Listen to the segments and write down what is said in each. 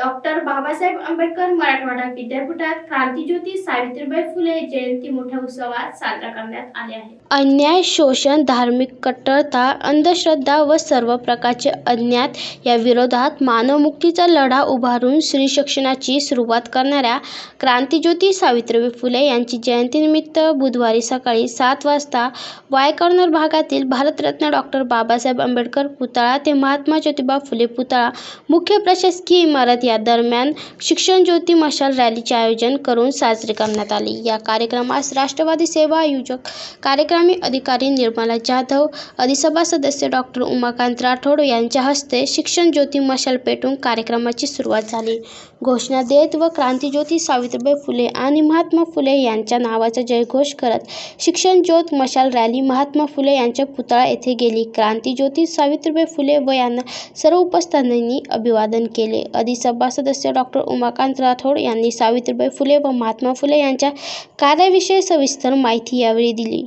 Doctor Babasaheb Ambedkar Marathwada विद्यापीठात क्रांतीज्योती सावित्रीबाई फुले जयंती मोठ्या उत्सवात साजरा करण्यात आले आहे. अन्याय शोषण धार्मिक कट्टरता अंधश्रद्धा व सर्व प्रकारचे अज्ञात या विरोधात मानवमुक्तीचा लढा उभारून स्त्री शिक्षणाची सुरुवात करणाऱ्या क्रांतीज्योती सावित्रीबाई फुले यांची जयंतीनिमित्त बुधवारी सकाळी सात वाजता वायकर्नर भागातील भारतरत्न डॉक्टर बाबासाहेब आंबेडकर पुतळा ते महात्मा ज्योतिबा फुले पुतळा मुख्य प्रशासकीय इमारत या दरम्यान शिक्षण ज्योती मशाल रॅलीचे आयोजन करून साजरे करण्यात आले. या कार्यक्रमास राष्ट्रवादी सेवा आयोजक कार्यक्रमी अधिकारी निर्मला जाधव अधिसभा सदस्य डॉक्टर उमाकांत राठोड यांच्या हस्ते शिक्षण ज्योती मशाल पेटून कार्यक्रमाची सुरुवात झाली. घोषणा देत व क्रांतीज्योती सावित्रीबाई फुले आणि महात्मा फुले यांच्या नावाचा जयघोष करत शिक्षण ज्योत मशाल रॅली महात्मा फुले यांच्या पुतळा येथे गेली. क्रांतीज्योती सावित्रीबाई फुले व यांना सर्व उपस्थितांनी अभिवादन केले. अधिसभा सदस्य डॉक्टर उमाकांत राठोड यांनी सावित्रीबाई फुले व महात्मा फुले यांच्या कार्याविषयी सविस्तर माहिती यावेळी दिली.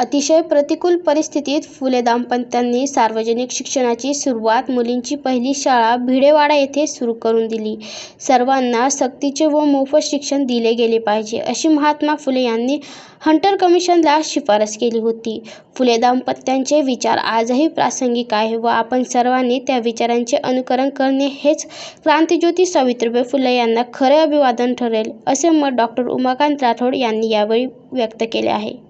अतिशय प्रतिकूल परिस्थितीत फुले दाम्पत्यांनी सार्वजनिक शिक्षणाची सुरुवात मुलींची पहिली शाळा भिडेवाडा येथे सुरू करून दिली. सर्वांना सक्तीचे व मोफत शिक्षण दिले गेले पाहिजे अशी महात्मा फुले यांनी हंटर कमिशनला शिफारस केली होती. फुले दाम्पत्यांचे विचार आजही प्रासंगिक आहे व आपण सर्वांनी त्या विचारांचे अनुकरण करणे हेच क्रांतीज्योती सावित्रीबाई फुले यांना खरे अभिवादन ठरेल असे मत डॉक्टर उमाकांत राठोड यांनी यावेळी व्यक्त केले आहे.